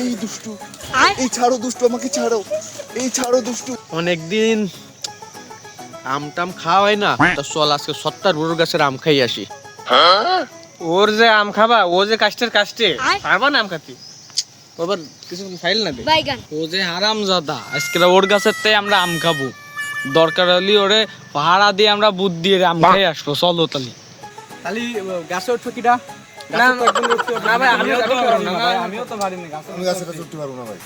এই দুষ্টু এই ছাড়ো দুষ্টু আমাকে ছাড়ো। এই ছাড়ো দুষ্টু। অনেকদিন আম টাম খাওয়া হয়। না তো চল আজকে সত্তর বড় গাছের আম খাই আসি। ওর যে আম খাবা ও যে কাস্টের কাস্টে পারবা না আম খাতি ওবার কিছু ফাইল না দে ও যে হারাম জাদা আজকে ওর গাছের আমরা আম খাব। দরকার হলে ওরে পাহারা দিয়ে আমরা বুদ্ধ দিয়ে আম খাই আসব চলো তালি তালি গাছে উঠছো কিটা না ভাই আমিও তো পারব না আমিও তো পারি না আমি গাছে কাছে পারব না ভাই।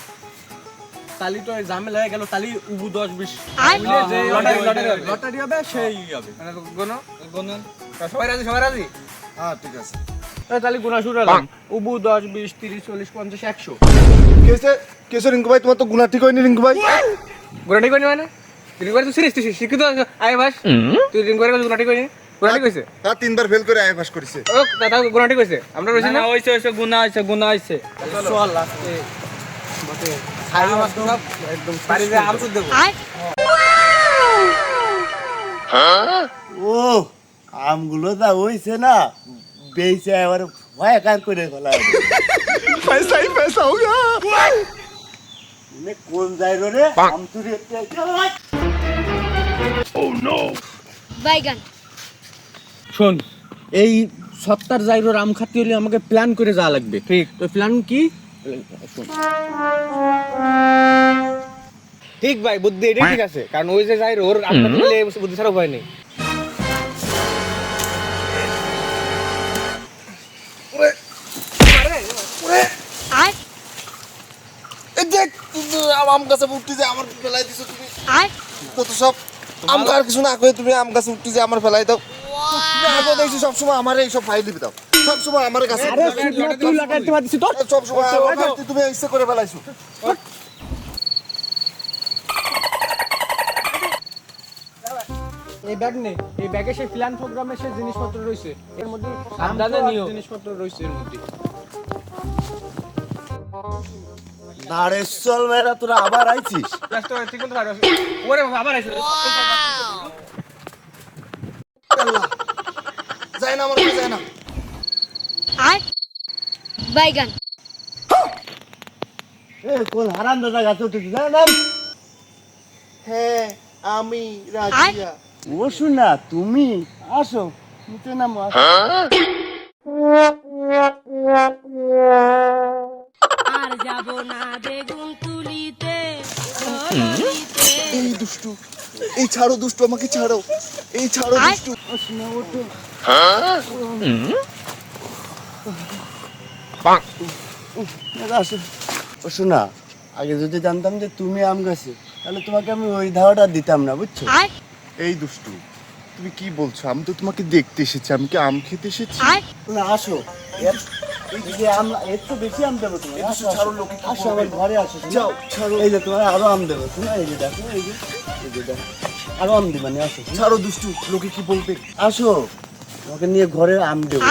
তালি তো ঝামেলা হয়ে গেল তালি উবু দশ বিশ। লটারি লটারি লটারি হবে সেই হবে। গোনো? গোনো? সবাই রাজি সবাই রাজি? হ্যাঁ ঠিক আছে। তাহলে গুণা শুরু হলাম উবু দশ বিশ তিরিশ চল্লিশ পঞ্চাশ একশো। কেসে কেসে রিঙ্কু ভাই তোমার তো গুণা ঠিক হয়নি রিঙ্কু ভাই। মানে? রিং করে তুই সিরিয়াস তুই শিক্ষিত আয় ভাস। তুই রিং করে গুণাটি করি কোরআনই কইছে? তা তিনবার ফেল করে আই পাস করেছে। ও দাদা কোরআনই কইছে? না? হইছে হইছে গুনাহ হইছে গুনাহ একদম পারি রে আমসুদ দেব না বেইছে ভয় কার করে ফেলা পয়সা হি পয়সা কোন যাই রে আমসুরি একটা ও শোন। এই সত্তার জাইরোর আম খাতি হলে আমাকে প্ল্যান করে যাওয়া লাগবে। ঠিক। তো প্ল্যান কি? ঠিক ভাই বুদ্ধি এটাই ঠিক আছে। কারণ ওই যে যাই ওর আম খাতি হলে বুদ্ধি ছাড়া উপায় নেই। আম- আম গাছে উঠতে যে আমার ফেলাই দিছো তুমি। আয়। কত সব আম আর কিছু না করে তুমি আম গাছে উঠতে যে আমার ফেলাই দাও। সবসময় আমার এই ফাইল দিবি দাও। সবসময় আমার কাছে তুই লাগাইতে পারছিস তো সবসময় তুমি ইচ্ছে করে ফেলাইছো। এই ব্যাগ নেই এই ব্যাগে সেই প্ল্যান প্রোগ্রামে সেই জিনিসপত্র রয়েছে। এর মধ্যে সাবধানে নিও জিনিসপত্র রয়েছে এর মধ্যে। মেয়েরা তোরা আবার আইছিস? ওরে আবার যায় না আমার যায় না। আর? বাইগান। এ কোন হারাম দাদা গাছে না? হ্যাঁ আমি রাজিয়া। ও না তুমি আসো নিচে নামো এই ছাড়ো দুষ্টু আমাকে ছাড়ো। এই ছাড়ো। দুষ্টু। ও শুনা আগে যদি জানতাম যে তুমি আম গাছে তাহলে তোমাকে আমি ওই ধাওয়াটা দিতাম না বুঝছ? এই দুষ্টু তুমি কি বলছো? আমি তো তোমাকে দেখতে এসেছি আমি কি আম খেতে এসেছি? না আসো। যে আম এর তো বেশি আম দেবো তোমার আসো ছাড়ো লোকে আসো আমার ঘরে আসো যাও, ছাড়ো। এই যে তোমার আরও আম দেবো শোনো এই যে দেখো এই যে এই যে দেখো। আরও আম দিবানি আসো ছাড়ো দুষ্টু লোকে কি বলবে? আসো তোমাকে নিয়ে ঘরে আম দেবো।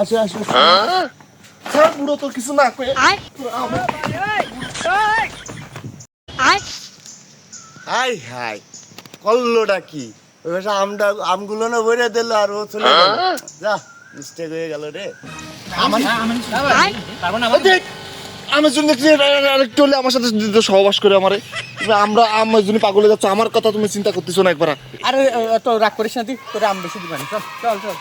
আসো আসো ছাড় বুড়ো তো কিছু না করে আয়। আয়। High high. কল্লোটা কি? ওই আমটা আমগুলো না বইরে দিল আর ও চলে গেল। যা। মিস্টেক হয়ে গেল রে। আমার জন্য আরেকটু হলে আমার সাথে সহবাস করে আমারে। আমরা আমার জন্য পাগলে যাচ্ছ আমার কথা তুমি চিন্তা করতেছো না একবার। আরে তো রাগ করিস না তুই তোরে আম বেশি দিবানি। চল চল চল।